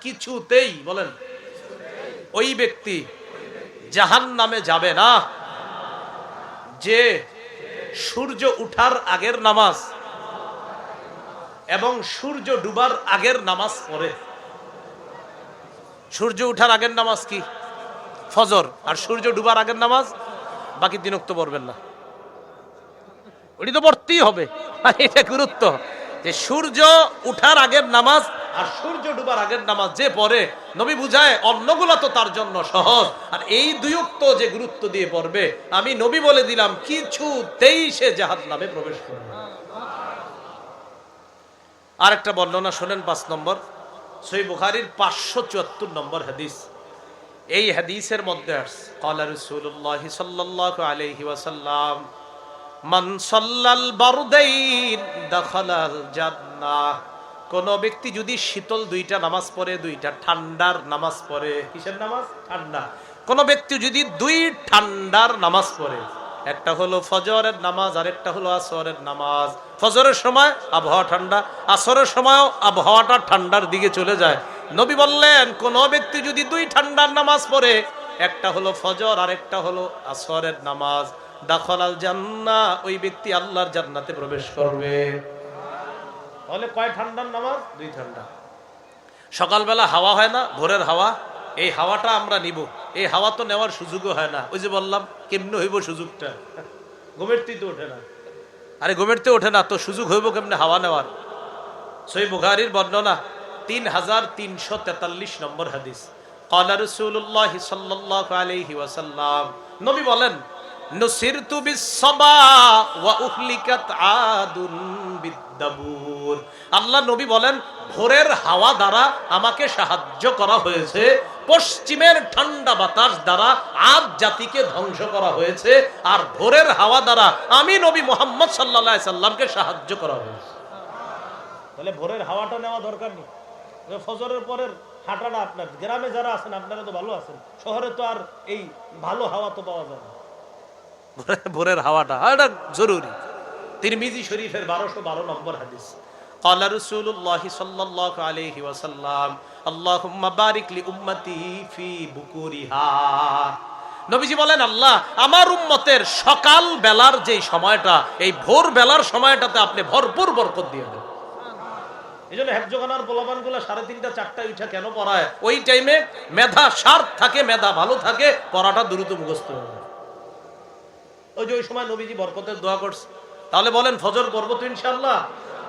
কিছুতেই, বলেন, ওই ব্যক্তি জাহান নামে যাবে না। যে সূর্য উঠার আগের নামাজ এবং সূর্য ডুবার আগের নামাজ পড়ে। সূর্য উঠার আগের নামাজ কি? ফজর। আর সূর্য ডুবার আগের নামাজ বাকি দিনক তো পড়বেন না। ওটি তো পড়তেই হবে। এটা গুরুত্ব যে সূর্য উঠার আগের নামাজ আর সূর্য ডুবার আগের নামাজ যে পড়ে, নবী বুঝায় অন্যগুলো তো তার জন্য সহজ। আর এই দুয়ুক্ত যে গুরুত্ব দিয়ে পড়বে, আমি নবী বলে দিলাম, কিছুতেই সে জাহাজ নামে প্রবেশ করবে আর একটা বর্ণনা শোনেন পাঁচ নম্বর। সই বুখারির পাঁচশো চুয়াত্তর নম্বর হাদিস। এই হাদিসের মধ্যে কলা কোন ব্যক্তি যদি শীতল দুইটা নামাজ পড়ে, দুইটা ঠান্ডার নামাজ পড়ে, কিসের নামাজ? ঠান্ডা। কোন ব্যক্তি যদি দুই ঠান্ডার নামাজ পড়ে, একটা হলো ফজরের নামাজ আর একটা হলো আসরের নামাজ। ফজরের সময় আবহাওয়া ঠান্ডা, আসরের সময়ও আবহাওয়াটা ঠান্ডার দিকে চলে যায়। নবী বললেন, কোন ব্যক্তি যদি দুই ঠান্ডার নামাজ পড়ে, একটা হলো ফজর আর একটা হলো আসরের নামাজ। দাখলাল জান্না ওই ব্যক্তি আল্লাহর জান্নাতে প্রবেশ করবে। তাহলে কয় ঠান্ডার নামাজ? দুই ঠান্ডা। সকালবেলা হাওয়া হয় না ভোরের হাওয়া। এই হাওয়াটা আমরা নিব। এই হাওয়া তো নেওয়ার সুযোগও হয় না। ওই যে বললাম কেমনে হইব সুযোগটা? গোমেরটি তো ওঠে না। আরে গোমেরটি ওঠে না তো সুযোগ হইব কেমনে হাওয়া নেওয়ার? সই বুঘারির বর্ণনা তিন হাজার তিনশো তেতাল্লিশ নম্বর হাদিস। কলা রসুল্লাহ সাল্লাহ আলহি ওয়াসাল্লাম। নবী বলেন নুসিরতু বিসসাবা ওয়া উহলিকাত আদুন বিদ্দাবুর। আল্লাহ নবী বলেন, ভোরের হাওয়া দ্বারা আমাকে সাহায্য করা হয়েছে, পশ্চিমের ঠান্ডা বাতাস দ্বারা আদ জাতিকে ধ্বংস করা হয়েছে, আর ভোরের হাওয়া দ্বারা আমি নবী মোহাম্মদ সাল্লাহ সাল্লামকে সাহায্য করা হয়েছে। তাহলে ভোরের হাওয়াটা নেওয়া দরকার নেই। ফজরের পরের হাঁটাটা আপনার গ্রামে যারা আছেন, আপনারা তো ভালো আছেন। শহরে তো আর এই ভালো হাওয়া তো পাওয়া যায় না। ভোরের হাওয়াটা এটা জরুরি তিরমিজি শরীফের বারোশো বারো নম্বর হাদিস قال رسول الله صلى الله عليه وسلم اللهم بارك لأمتي في بكورها নবীজি বলেন আল্লাহ আমার উম্মতের সকাল বেলার যে সময়টা এই ভোর বেলার সময়টাতে আপনি ভরপুর বরকত দিয়ে দেন এই জন্য হেফজোগানার পোলাপান গুলো সাড়ে তিনটা চারটা উঠা কেন পড়ায় ওই টাইমে মেধা সার থাকে মেধা ভালো থাকে পড়াটা দ্রুত মুখস্থ হয়ে যায় ওই যে ওই সময় নবীজি বরকতের দোয়া করছে। তাহলে বলেন, ফজর পড়ব তো ইনশাল্লাহ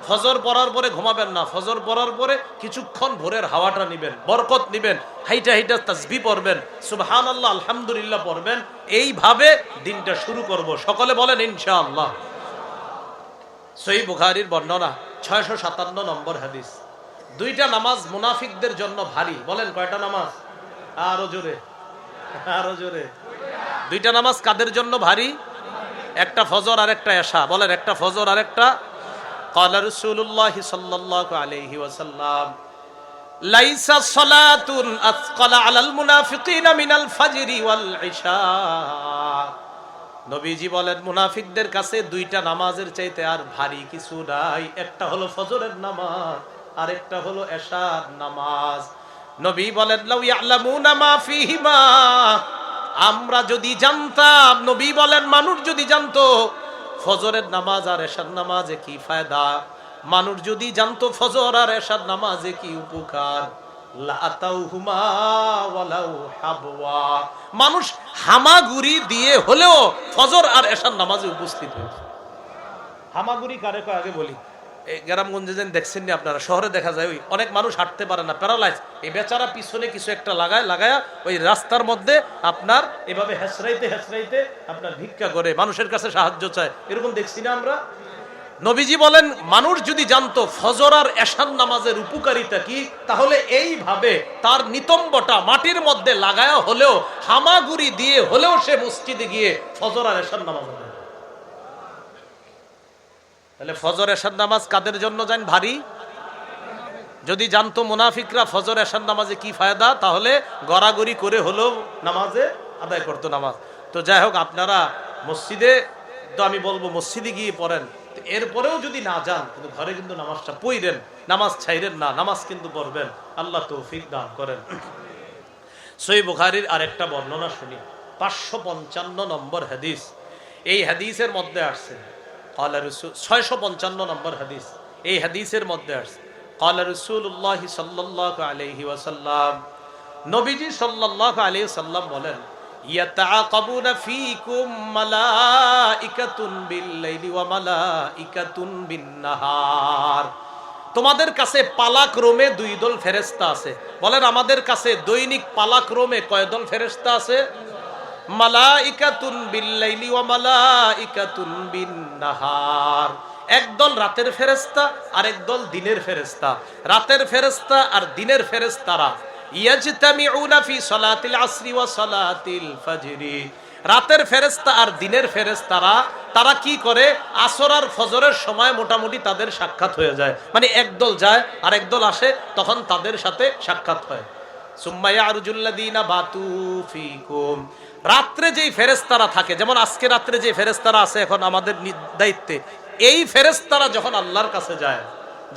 ফজর পড়ার পরে ঘুমাবেন না, ফজর পড়ার পরে কিছুক্ষণ ভোরের হাওয়াটা নিবেন, বরকত নিবেন, হাইটা হাইটা তাসবি পড়বেন সুবহান আল্লাহ আলহামদুলিল্লাহ পড়বেন, এইভাবে দিনটা শুরু করব। সকলে বলেন, ইনশাআল্লাহ। সই বুখারির বর্ণনা, ছয়শো সাতান্ন নম্বর হাদিস। দুইটা নামাজ মুনাফিকদের জন্য ভারী। বলেন, কয়টা নামাজ? আরও জোরে আরও জোরে। দুইটা নামাজ কাদের জন্য ভারী? একটা ফজর আর একটা এশা বলেন একটা ফজর আর একটা قال رسول الله صلى الله عليه وسلم ليس صلاة أثقل على المنافقين من الفجر والعشاء নবীজি বলেন মুনাফিকদের কাছে দুইটা নামাজের চাইতে আর ভারী কিছু নাই একটা হলো ফজরের নামাজ আর একটা হলো এশার নামাজ নবী বলেন লাউ ইয়ালামুনা মা ফিহিমা আমরা যদি জানতাম, নবী বলেন, মানুষ যদি জানতো, ফজরের নামাজ আর এশার নামাজে কি ফায়দা? মানুষ যদি জানতো, ফজর আর এশার নামাজে কি উপকার। মানুষ হামাগুড়ি দিয়ে হলেও ফজর আর এশার নামাজে উপস্থিত হয়েছে। হামাগুড়ি কারে আগে বলি। গ্রামগঞ্জে যেন দেখছেন নি আপনারা, শহরে দেখা যায় ওই অনেক মানুষ হাঁটতে পারে না প্যারালাইজ এই বেচারা পিছনে কিছু একটা লাগায় লাগায় ওই রাস্তার মধ্যে আপনার এভাবে হেসরাইতে হেসরাইতে আপনার ভিক্ষা করে, মানুষের কাছে সাহায্য চায়। এরকম দেখছি না আমরা। নবীজি বলেন, মানুষ যদি জানতো ফজর আর এশান নামাজের উপকারিতা কি, তাহলে এইভাবে তার নিতম্বটা মাটির মধ্যে লাগায়া হলেও, হামাগুড়ি দিয়ে হলেও সে মসজিদে গিয়ে ফজর আর এশান নামাজ করে। তাহলে ফজর এশার নামাজ কাদের জন্য যান ভারী? যদি জানতো মুনাফিকরা ফজর এশার নামাজে কি ফায়দা, তাহলে গড়াগড়ি করে হলেও নামাজে আদায় করতো নামাজ। তো যাই হোক, আপনারা মসজিদে, তো আমি বলব মসজিদে গিয়ে পড়েন। এরপরেও যদি না যান, কিন্তু ঘরে কিন্তু নামাজটা পইরেন নামাজ ছাইরেন না, নামাজ কিন্তু পড়বেন। আল্লাহ তৌফিক দান করেন। সই বুখারির আরেকটা বর্ণনা শুনি। পাঁচশো পঞ্চান্ন নম্বর হাদিস। এই হাদিসের মধ্যে আসছে কালা রসুল ছয়শো পঞ্চান্ন নম্বর হাদিস এই হাদিসের মধ্যে আসছে কালা রসুল্লাহ সাল্লাহ আলহি ওয়াসাল্লাম নবীজি সাল্লাহ আলহি সাল্লাম বলেন يتعاقبون فيكم ملائكة بالليل وملائكة بالنهار তোমাদের কাছে পালাক রোমে দুই দল ফেরেস্তা আছে বলেন আমাদের কাছে দৈনিক পালাক রোমে কয় দল ফেরেস্তা আছে মালাইকাতুন বিল্লাইলি ওয়া মালাইকাতুন বিন্নাহার। একদল রাতের ফেরেস্তা আর একদল দিনের ফেরেস্তা রাতের ফেরেস্তা আর দিনের ফেরেস্তারা ইয়াজতামিউনা ফি সালাতিল আসরি ওয়া সালাতিল ফাজরি। রাতের ফেরেস্তা আর দিনের ফেরেস্তারা তারা কি করে? আসর আর ফজরের সময় মোটামুটি তাদের সাক্ষাৎ হয়ে যায়। মানে একদল যায় আর একদল আসে, তখন তাদের সাথে সাক্ষাৎ হয়। সুম্মাইয়া আরজুল্লাদিনা বাতু ফিকুম। রাত্রে যেই ফেরেস্তারা থাকে, যেমন আজকে রাত্রে যে ফেরেস্তারা আছে এখন আমাদের দায়িত্বে, এই ফেরেস্তারা যখন আল্লাহর কাছে যায়,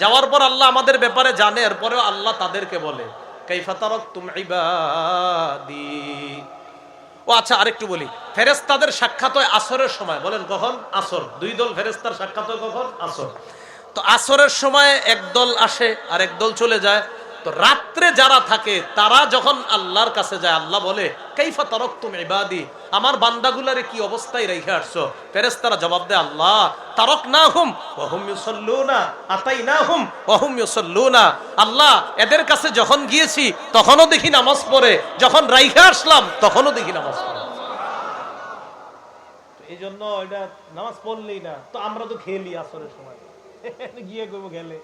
যাওয়ার পর আল্লাহ আমাদের ব্যাপারে জানে, এরপরেও আল্লাহ তাদেরকে বলে ও আচ্ছা আরেকটু বলি ফেরেস্তাদের সাক্ষাৎ হয় আসরের সময়, বলেন কখন? আসর। দুই দল ফেরেস্তার সাক্ষাৎ হয় কখন? আসর। তো আসরের সময় এক দল আসে আর এক দল চলে যায় তো রাত্রে যারা থাকে, তারা যখন আল্লাহর কাছে যায়, আল্লাহ বলে, কাইফা তরক তুমি ইবাদি? আমার বান্দাগুলারে কি অবস্থায় রেখে আসছো? ফেরেস্তারা জবাব দেয়, আল্লাহ তারক না হুম ওহুম ইউসাল্লুনা আতাই না হুম ওহুম ইউসাল্লুনা। আল্লাহ, এদের কাছে যখন গিয়েছি, তখনও দেখি নামাজ পড়ে। যখন রাইখে আসলাম, তখনও দেখি নামাজ পড়ে। এই জন্য এটা নামাজ পড়লেই না। তো আমরা তো খেলি আসরের সময়। গিয়ে করব খেলে।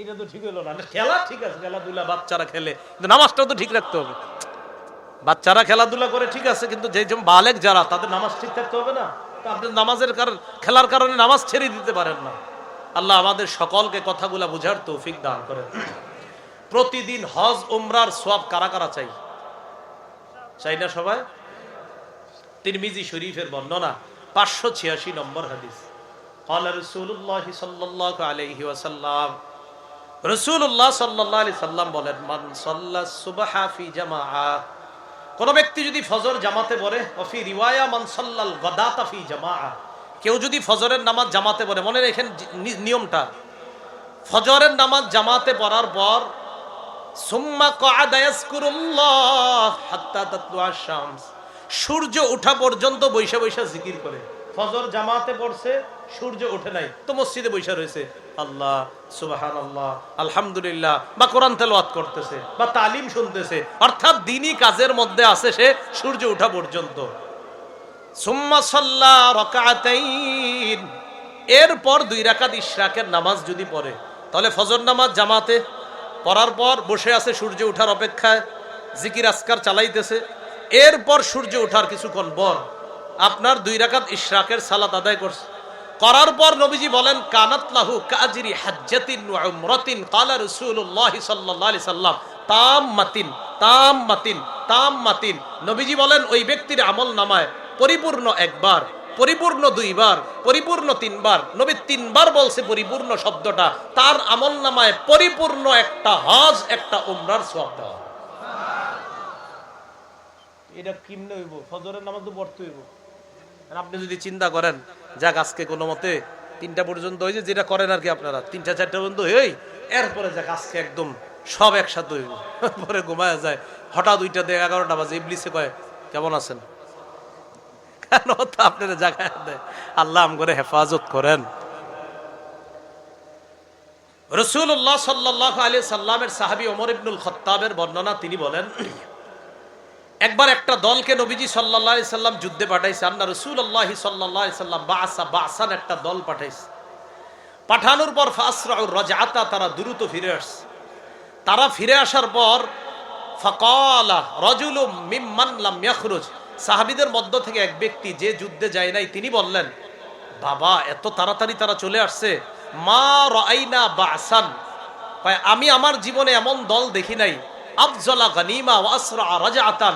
এটা তো ঠিক হলো না খেলা ঠিক আছে খেলাধুলা বাচ্চারা খেলে কিন্তু নামাজটাও তো ঠিক রাখতে হবে বাচ্চারা খেলাধুলা করে ঠিক আছে কিন্তু যে যেমন বালেক যারা তাদের নামাজ ঠিক থাকতে হবে না তো আপনি নামাজের কারণ খেলার কারণে নামাজ ছেড়ে দিতে পারেন না আল্লাহ আমাদের সকলকে কথাগুলা বুঝার তৌফিক দান করেন প্রতিদিন হজ উমরার সোয়াব কারা কারা চাই চাই না সবাই তিরমিজি শরীফের বর্ণনা পাঁচশো ছিয়াশি নম্বর হাদিস قال رسول الله صلى الله عليه وسلم রসুল্লাহ সাল্লাহ আলি সাল্লাম বলেন, মান সাল্লা সুবাহা ফি জামাআ। কোন ব্যক্তি যদি ফজর জামাতে পড়ে, অফি রিওয়ায়া, মান সাল্লাল গদাতা ফি জামাআ। কেউ যদি ফজরের নামাজ জামাতে পড়ে, মনে রেখেন নিয়মটা। ফজরের নামাজ জামাতে পড়ার পর, সুম্মা কআদা ইয়াজকুরুল্লাহ হাত্তা তাতলুআ শামস। সূর্য ওঠা পর্যন্ত বৈশা বৈশা জিকির করে। ফজর জামাতে পড়ছে, সূর্য ওঠে নাই। তো মসজিদে বৈশা রয়েছে। আল্লাহ সুবাহান আল্লাহ আলহামদুলিল্লাহ, বা কোরআন তেলাওয়াত করতেছে, বা তালিম শুনতেছে। অর্থাৎ দিনই কাজের মধ্যে আছে সে সূর্য ওঠা পর্যন্ত। এরপর দুই রাকাত ইশরাকের নামাজ যদি পড়ে, তাহলে ফজর নামাজ জামাতে পড়ার পর বসে আছে সূর্য ওঠার অপেক্ষায়, জিকির আসকার চালাইতেছে। এরপর সূর্য ওঠার কিছুক্ষণ পর আপনার দুই রাকাত ইশরাকের সালাত আদায় করছে। করার পর নবীজি বলেন, কানাত লাহু কাজরি হাজ্জাতিন ওয়া উমরাতিন ক্বালা রাসূলুল্লাহ সাল্লাল্লাহু আলাইহি সাল্লাম তাম্মাতিন তাম্মাতিন তাম্মাতিন নবীজি বলেন, ওই ব্যক্তির আমল নামায় পরিপূর্ণ একবার, পরিপূর্ণ দুইবার, পরিপূর্ণ তিনবার নবী তিনবার বলছে পরিপূর্ণ শব্দটা তার আমল নামায় পরিপূর্ণ একটা হজ, একটা উমরার সওয়াব দেওয়া। এটা কিমনে হইব? ফজরের নামাজ তো পড়তে হইব। আপনি যদি চিন্তা করেন, যাক আজকে কোনো মতে তিনটা পর্যন্ত হয়েছে যেটা করেন আর কি আপনারা, তিনটা, চারটা পর্যন্ত এই এরপরে যাক আজকে একদম সব একসাথে হইব। পরে ঘুমায় যায়। হঠাৎ দুইটা দিয়ে এগারোটা বাজে, ইবলিসে কয়, কেমন আছেন? কেন তা আপনারা জায়গায় দেয়। আল্লাহ আম করে হেফাজত করেন। রসুল্লাহ সাল্লাহ আলী সাল্লামের সাহাবি ওমর ইবনুল খত্তাবের বর্ণনা তিনি বলেন একবার একটা দলকে নবীজি সাল্লাহ সাল্লাম যুদ্ধে পাঠাইছে। আন্না রসুল আল্লাহ সাল্লাহ সাল্লাম বাসা বাসান একটা দল পাঠাইছে। পাঠানোর পর ফাসরা রজাতা তারা দ্রুত ফিরে আসছে। তারা ফিরে আসার পর ফকালা রজুল মিম্মান লাম ইয়াখরুজ। সাহাবিদের মধ্য থেকে এক ব্যক্তি যে যুদ্ধে যায় নাই, তিনি বললেন, বাবা, এত তাড়াতাড়ি তারা চলে আসছে। মা রাইনা বাসান কয়, আমি আমার জীবনে এমন দল দেখি নাই। আফজলা গানিমা ওয়াসরা রাজাতান।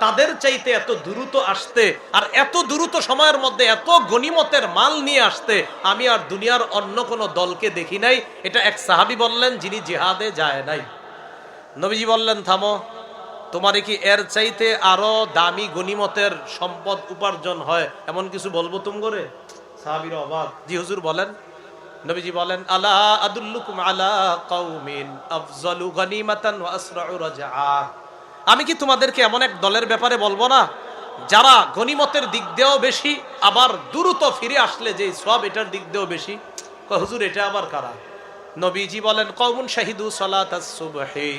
তাদের চাইতে এত দ্রুত আসতে আর এত দ্রুত সময়ের মধ্যে এত গনিমতের মাল নিয়ে আসতে আমি আর দুনিয়ার অন্য কোনো দলকে দেখি নাই। এটা এক সাহাবি বললেন, যিনি জিহাদে যায় নাই। নবীজি বললেন, থামো, তোমারে কি এর চাইতে আরও দামি গনিমতের সম্পদ উপার্জন হয়? এমন কিছু বলব তুম করে সাহাবির অবাক। জি, হুজুর বলেন। নবীজি বলেন, আলা আদুল্লুকুম আলা কওমিন আফজালু গনিমাতান ওয়া আসরাউ রাজআ। আমি কি তোমাদেরকে এমন এক দলের ব্যাপারে বলব না? যারা গনিমতের দিক দিয়েও বেশি, আবার দ্রুত ফিরে আসলে যে সব এটার দিক দিয়েও বেশি। হুজুর, এটা আবার কারা? নবীজি বলেন, কওমুন শাহিদু সালাতাস সুবহি।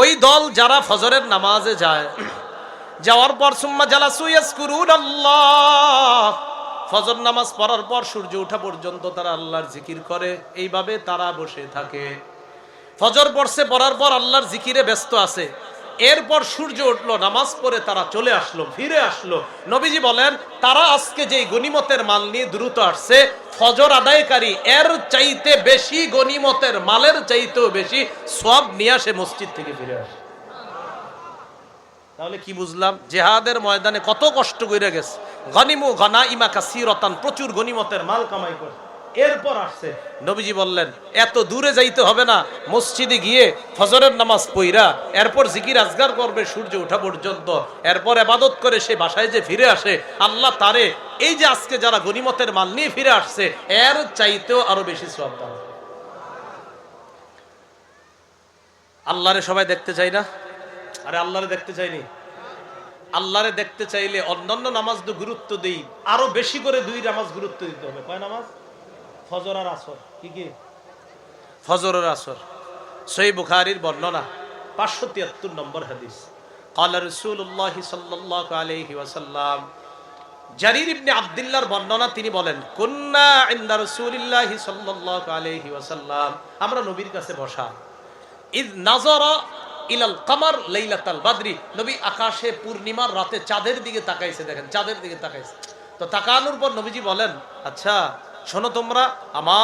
ওই দল যারা ফজরের নামাজে যায়, যাওয়ার পর, সুম্মা জালাসু ইয়াজকুরুন আল্লাহ ফজর নামাজ পড়ার পর সূর্য ওঠা পর্যন্ত তারা আল্লাহর জিকির করে। এইভাবে তারা বসে থাকে। ফজর পড়ছে, পড়ার পর আল্লাহর জিকিরে ব্যস্ত আছে। এরপর সূর্য উঠল, নামাজ পড়ে তারা চলে আসলো, ফিরে আসলো। নবীজি বলেন, তারা আজকে যে গনিমতের মাল নিয়ে দ্রুত আসছে, ফজর আদায়কারী এর চাইতে বেশি গনিমতের মালের চাইতেও বেশি সব নিয়ে আসে মসজিদ থেকে ফিরে আসে। তাহলে কি বুঝলাম? জেহাদের ময়দানে কত কষ্ট করে গেছে। গনিমু গনা ইমা কাসিরতান, প্রচুর গনিমতের মাল কামাই করে। এরপর আসছে, নবীজি বললেন, এত দূরে যাইতে হবে না, মসজিদে গিয়ে ফজরের নামাজ পইরা, এরপর জিকির আজগার করবে সূর্য ওঠা পর্যন্ত, এরপর আবাদত করে সে বাসায় যে ফিরে আসে, আল্লাহ তারে, এই যে আজকে যারা গনিমতের মাল নিয়ে ফিরে আসছে, এর চাইতেও আরও বেশি শ্রদ্ধা আল্লাহরে সবাই দেখতে চাই না? আরে আল্লাহরে দেখতে চাইনি। আল্লাহরে দেখতে চাইলে অন্যান্য নামাজ তো গুরুত্ব দেই আরো বেশি করে দুই নামাজ গুরুত্ব দিতে হবে কয় নামাজ ফজর আর আসর কি কি ফজর আর আসর সই বুখারির বর্ণনা পাঁচশো তিয়াত্তর নম্বর হাদিস قال رسول الله صلى الله عليه وسلم জারির ইবনে আব্দুল্লাহর বর্ণনা তিনি বলেন কুন্না ইনদা রাসূলিল্লাহি সাল্লাল্লাহু আলাইহি ওয়াসাল্লাম আমরা নবীর কাছে বসা ইদ নাজরা ইলাল কামার লাইলাতাল বাদরি। নবী আকাশে পূর্ণিমার রাতে চাঁদের দিকে তাকাইছে, দেখেন, চাঁদের দিকে তাকাইছে। তো তাকানোর পর নবীজি বলেন আচ্ছা শোনো তোমরা, আমা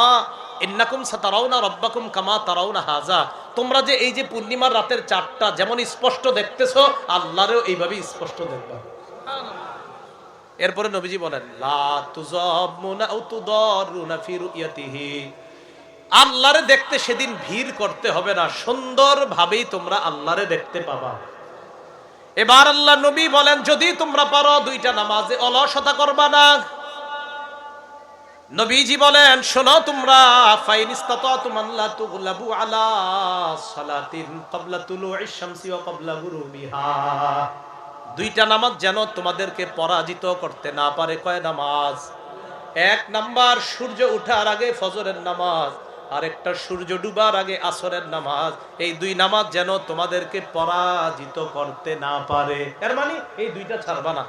ইন্নাকুম সাতারাউনা রব্বাকুম কামা তারাউনা হাজা তোমরা যে এই যে পূর্ণিমার রাতের চাঁদটা যেমন স্পষ্ট দেখতেছো, আল্লাহরেও এইভাবেই স্পষ্ট দেখবা। এরপরে নবীজি বলেন, লা তুজাবুনা আও তুদারুনা ফি রুয়াতিহি আল্লাহরে দেখতে সেদিন ভিড় করতে হবে না সুন্দর ভাবেই তোমরা আল্লাহরে দেখতে পাবা। এবার আল্লাহ নবী বলেন, যদি তোমরা পারো দুইটা নামাজে অলসতা করবা না। নবীজি বলেন, শোনো তোমরা, ফাইন আলা দুইটা নামাজ যেন তোমাদেরকে পরাজিত করতে না পারে। কয় নামাজ? এক নাম্বার, সূর্য উঠার আগে ফজরের নামাজ। আর একটা সূর্য ডুবার আগে আসরের নামাজ। এই দুই নামাজ যেন তোমাদেরকে পরাজিত করতে না পারে। এর মানে এই দুইটা ছাড়বা না।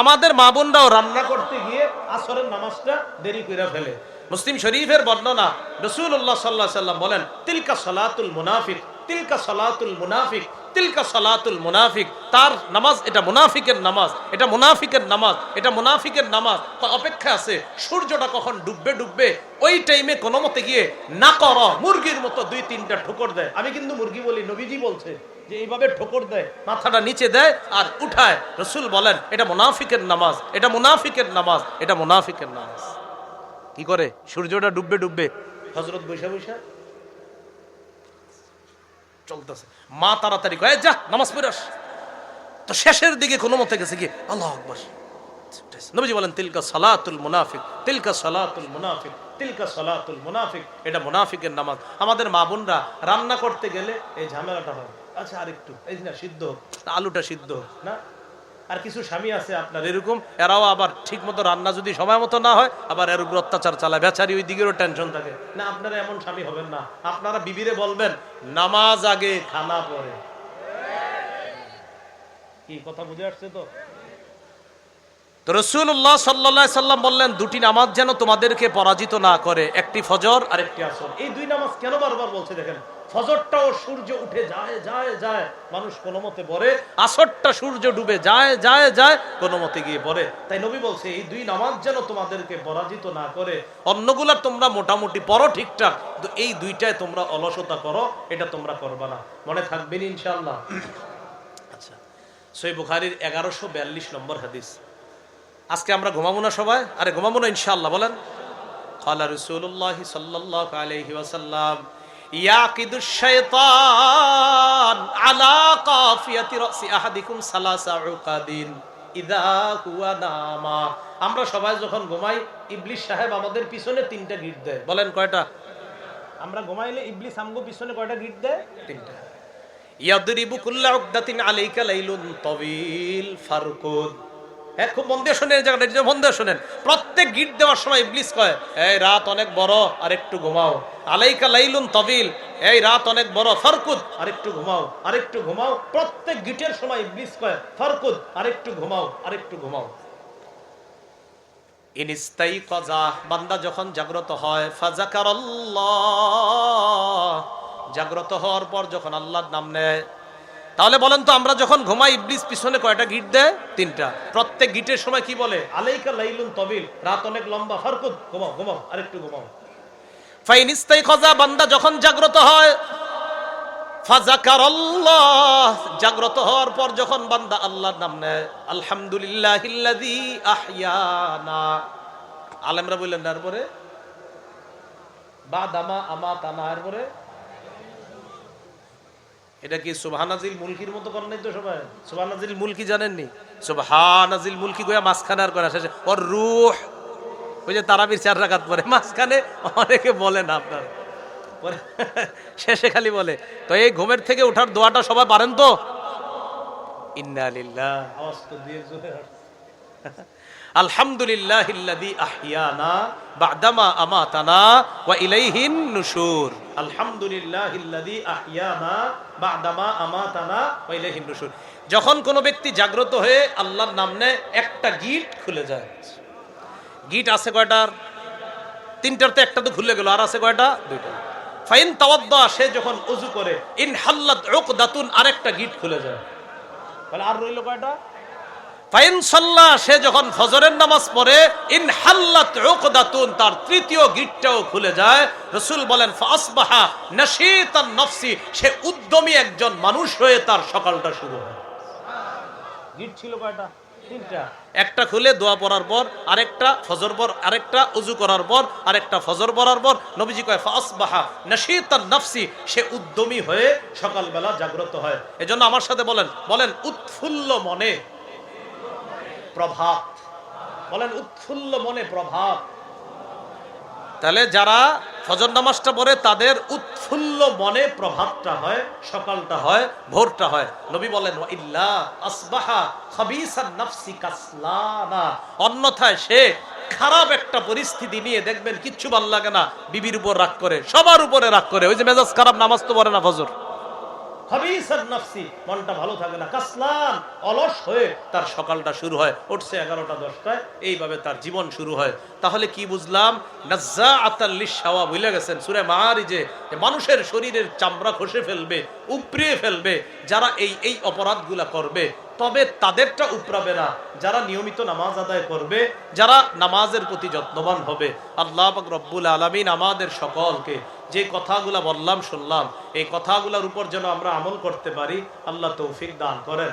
আমাদের মা বোনরাও রান্না করতে গিয়ে আসরের নামাজটা দেরি করে ফেলে। মুসলিম শরীফের বর্ণনা রসুল্লাহ সাল্লাহ সাল্লাম বলেন, তিলকা সলাতুল মুনাফিক, তিলকা সলাতুল মুনাফিক। তিলকা সলাতুল মুনাফিক, তার নামাজ, এটা মুনাফিকের নামাজ, এটা মুনাফিকের নামাজ, এটা মুনাফিকের নামাজ। অপেক্ষা আছে, সূর্যটা কখন ডুববে ডুববে? ওই টাইমে কোনো মতে গিয়ে না কর মুরগির মতো দুই তিনটা ঠোকর দেয়। আমি কিন্তু মুরগি বলি, নবীজি বলছে যে এইভাবে ঠোকর দেয়, মাথাটা নিচে দেয় আর উঠায়। রসুল বলেন, এটা মুনাফিকের নামাজ, এটা মুনাফিকের নামাজ, এটা মুনাফিকের নামাজ। কি করে? সূর্যটা ডুববে ডুববে। হজরত বৈশা বৈশা? চলতেছে। মা তাড়াতাড়ি কয়ে যা, নামাজ পড়াস তো শেষের দিকে কোনো মতে গেছে কি, আল্লাহ আকবর। নবীজি বলেন, তিলকা সালাতুল মুনাফিক, তিলকা সালাতুল মুনাফিক, তিলকা সালাতুল মুনাফিক। এটা মুনাফিকের নামাজ। আমাদের মা বোনরা রান্না করতে গেলে এই ঝামেলাটা হয়। আচ্ছা আরেকটু, এই না, সিদ্ধ আলুটা সিদ্ধ না? আর কিছু স্বামী আছে আপনার এরকম, এরাও আবার ঠিক মতো রান্না যদি সময় মতো না হয়, আবার এর উপর অত্যাচার চালায়। বেচারি ওই দিকেরও টেনশন থাকে। না, আপনারা এমন স্বামী হবেন না। আপনারা বিবিরে বলবেন, নামাজ আগে খানা পরে কি কথা বুঝে আসছে তো? রসুল্লাহ সাল্লা সাল্লাম বললেন, দুটি নামাজ যেন তোমাদেরকে পরাজিত না করে, একটি ফজর আর একটি আসর। এই দুই নামাজ কেন বারবার বলছে দেখেন? ফজরটাও সূর্য উঠে যায় যায় যায়। মানুষ কোনো মতে বলে, আসরটা সূর্য ডুবে যায় যায় যায়, কোনো মতে গিয়ে বলে। তাই নবী বলছে, এই দুই নামাজ যেন তোমাদেরকে পরাজিত না করে, অন্যগুলা তোমরা মোটামুটি পড়ো ঠিকঠাক, তো এই দুইটায় তোমরা অলসতা করো, এটা তোমরা করবা না। মনে থাকবে না ইনশাল্লাহ আচ্ছা সই বুখারির এগারোশো বিয়াল্লিশ নম্বর হাদিস। আজকে আমরা ঘুমাবো না সবাই? আরে, ঘুমাবো না ইনশাল্লাহ বলেন। খালা রসুল্লাহ সাল্লাহ আলহি ইয়াকিদু আলা ইদা আমরা সবাই যখন ঘুমাই ইবলিস সাহেব আমাদের পিছনে তিনটা গিট দেয়। বলেন কয়টা? আমরা ঘুমাইলে ইবলিস আমগো পিছনে কয়টা গিট দেয়? তিনটা। ইয়াদরিবু কুল্লা উকদাতিন আলাইকা লাইলুন তাবিল ফারকুদ। হ্যাঁ খুব মন দিয়ে শোনেন জায়গাটা এটা মন দিয়ে শোনেন। প্রত্যেক গিট দেওয়ার সময় ইবলিস কয়, এই রাত অনেক বড় আর একটু ঘুমাও। আলাইকা লাইলুন তবিল, এই রাত অনেক বড়, ফারকুদ আর একটু ঘুমাও আর একটু ঘুমাও। প্রত্যেক গিটের সময় ইবলিস কয়, ফারকুদ আর একটু ঘুমাও আর একটু ঘুমাও। ইনিস্তাই কজা বান্দা যখন জাগ্রত হয় ফাজাকার জাগ্রত হওয়ার পর যখন আল্লাহর নাম নেয় তাহলে বলেন তো, আমরা যখন ঘুমাই, ইবলিস পিছনে কয়টা গিট দেয়? তিনটা। প্রত্যেক গিটের সময় কি বলে? আলাইকা লাইলুন তবিল। রাত অনেক লম্বা। ফারকুদ, ঘুমাও ঘুমাও, আরেকটু ঘুমাও। ফাইনিস্তাই খজা বান্দা যখন জাগ্রত হয় ফাজাকার জাগ্রত হওয়ার পর যখন বান্দা আল্লাহর নাম নেয়, আলহামদুলিল্লাহিল্লাযী আহয়ানা। আলেমরা বললেন তারপরে বা দামা আমা তানা এরপরে? এটা কি সুবহানাজিল মুলকির মতো করেন নাই তো সবাই? সুবহানাজিল মুলকি জানেননি? সুবহানাজিল মুলকি গোয়া মাঝখানে আর করে শেষে, ওর রুহ। ওই যে তারাবির চার রাখাত পরে মাঝখানে অনেকে বলেন আপনার। শেষে খালি বলে, তো এই ঘুমের থেকে ওঠার দোয়াটা সবাই পারেন তো? আওয়াজ তো দিয়ে আলহামদুলিল্লাহ আমাতানা ওয়া ইলাইহিন আলহামদুলিল্লাহ আমাতানা ইলাইহিন যখন কোনো ব্যক্তি জাগ্রত হয়ে আল্লাহর নাম নেয় একটা গিট খুলে যায়। গিট আছে কয়টার তিনটার তো একটা তো খুলে গেল, আর আছে কয়টা? দুইটা। ফাইন তাওয়াদ্দা, সে যখন উযু করে, ইন হাল্লাত উকদাতুন, আরেকটা গিট খুলে যায়। আর রইল কয়টা? সে যখন ফজরের নামাজ পড়ে ইন হাল্লাত উকদাতুন তার তৃতীয় গিটটাও খুলে যায়। রসুল বলেন ফাসবাহা নাশীতান নফসি সে উদ্যমী একজন মানুষ হয়ে তার সকালটা শুরু হয়। গিট ছিল কয়টা? একটা খুলে দোয়া পড়ার পর আরেকটা ফজর পর আরেকটা উজু করার পর আরেকটা ফজর পড়ার পর নবীজি কয় ফাসবাহা নাশীতান নফসি সে উদ্যমী হয়ে সকালবেলা জাগ্রত হয়। এজন্য আমার সাথে বলেন বলেন উৎফুল্ল মনে প্রভাত। বলেন উৎফুল্ল মনে প্রভাত। তাহলে যারা ফজর নামাজটা পড়ে তাদের উৎফুল্ল মনে প্রভাতটা হয় সকালটা হয় ভোরটা হয়। নবী বলেন "ওয়া ইল্লা আসবাহা খাবিসান নাফসি কাসলানা অন্যথায় সে খারাপ একটা পরিস্থিতি নিয়ে দেখবেন কিচ্ছু ভালো লাগে না। বিবির উপর রাগ করে সবার উপরে রাগ করে। ওই যে মেজাজ খারাপ নামাজ তো পড়ে না ফজর। অলস হয়ে তার সকালটা শুরু হয়, উঠছে এগারোটা, দশটায়, এইভাবে তার জীবন শুরু হয়। তাহলে কি বুঝলাম? মানুষের শরীরের চামড়া খসে ফেলবে উপড়িয়ে ফেলবে, যারা এই এই অপরাধগুলা করবে, তবে তাদেরটা উপরাবে না। যারা নিয়মিত নামাজ আদায় করবে, যারা নামাজের প্রতি যত্নবান হবে, আল্লাহ রব্বুল আলমিন আমাদের সকলকে যে কথাগুলা বললাম, শুনলাম, এই কথাগুলার উপর যেন আমরা আমল করতে পারি, আল্লাহ তৌফিক দান করেন।